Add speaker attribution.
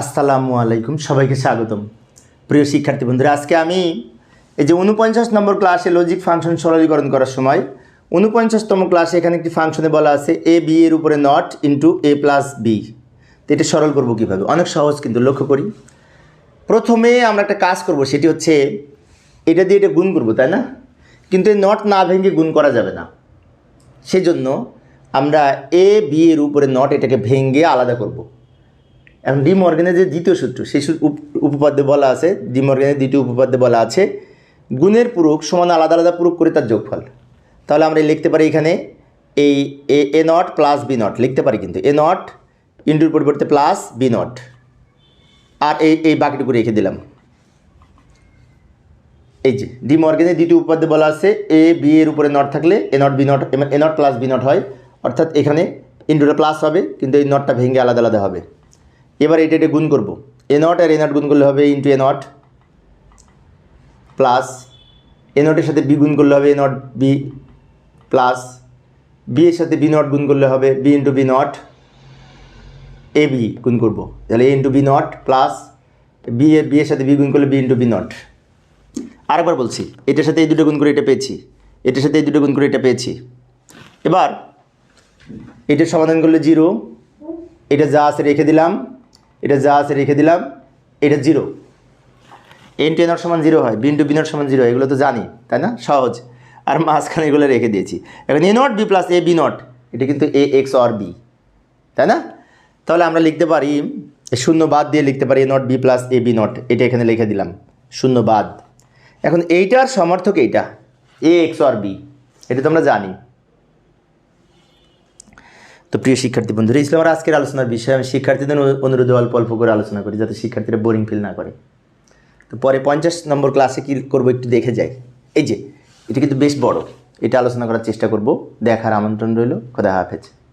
Speaker 1: আসসালামু আলাইকুম, সবাইকে স্বাগতম। প্রিয় শিক্ষার্থী বন্ধুরা, আজকে আমি এই যে উনপঞ্চাশ নম্বর ক্লাসে লজিক ফাংশন সরলীকরণ করার সময় উনপঞ্চাশতম ক্লাসে এখানে একটি ফাংশনে বলা আছে এ বি এর উপরে not into A plus B তো এটা সরল করব কীভাবে? অনেক সহজ কিন্তু, লক্ষ্য করি। প্রথমে আমরা একটা কাজ করব, সেটি হচ্ছে এটা দিয়ে এটা গুণ করব, তাই না? কিন্তু এই নট না ভেঙে গুণ করা যাবে না। সেজন্য আমরা এ বি এর উপরে নট এটাকে ভেঙে আলাদা করব। এখন ডি মর্গেনের যে দ্বিতীয় সূত্র, সেই উপপাদ্যে বলা আছে, ডি মর্গেনের দ্বিতীয় উপপাদ্যে বলা আছে, গুণের পূরক সমান আলাদা আলাদা পূরক করে তার যোগফল। তাহলে আমরা লিখতে পারি এখানে এই A A not plus B not, লিখতে পারি কিন্তু, এ নট ইন্টুর পরিবর্তে প্লাস বি নট। আর এই এই বাকিটুকু রেখে দিলাম। এই যে, ডি মর্গেনের দ্বিতীয় উপাদ্যে বলা আছে, এ, বি এর উপরে নট থাকলে A not B not, A not plus B not হয়। অর্থাৎ এখানে ইন্টুটা প্লাস হবে, কিন্তু এই নটটা ভেঙে আলাদা আলাদা হবে। এবার এটা এটা গুণ করব। এ নট আর এ নট গুণ করলে হবে into A not plus A নটের সাথে বি গুণ করলে হবে A not B plus B এর সাথে বি নট গুণ করলে হবে B into B not A B গুণ করব। তাহলে A into B not plus B A B এর সাথে বি গুণ করলে বি ইন্টু বি নট আরেকবার বলছি, এটার সাথে এই দুটো গুণ করে এটা পেয়েছি, এটার সাথে এই দুটো গুণ করে এটা পেয়েছি। এবার এটার সমাধান করলে জিরো, এটা যা আছে রেখে দিলাম এটা যা আছে রেখে দিলাম, এটা জিরো। এন টু সমান জিরো হয় বিন টু বিনট সমান জিরো এগুলো তো জানি, তাই না? সহজ। আর মাঝখানে এগুলো রেখে দিয়েছি। এখন A not B plus A B not এটা কিন্তু এ এক্স অর বি তাই না? তাহলে আমরা লিখতে পারি, শূন্য বাদ দিয়ে লিখতে পারি A not B plus A B not এটা এখানে লিখে দিলাম, শূন্য বাদ। এখন এইটার সমর্থক এইটা এ এক্স আর বি এটা তো আমরা জানি। তো প্রিয় শিক্ষার্থী বন্ধুরা ইসলাম আমার আজকের আলোচনার বিষয়। আমি শিক্ষার্থীদের অনু- অনুরোধে অল্প অল্প করে আলোচনা করি যাতে শিক্ষার্থীরা বোরিং ফিল না করে। তো পরে পঞ্চাশ নম্বর ক্লাসে কী করব একটু দেখে যাই। এই যে, এটা কিন্তু বেশ বড়। এটা আলোচনা করার চেষ্টা করব। দেখার আমন্ত্রণ রইল। খোদা হাফেজ।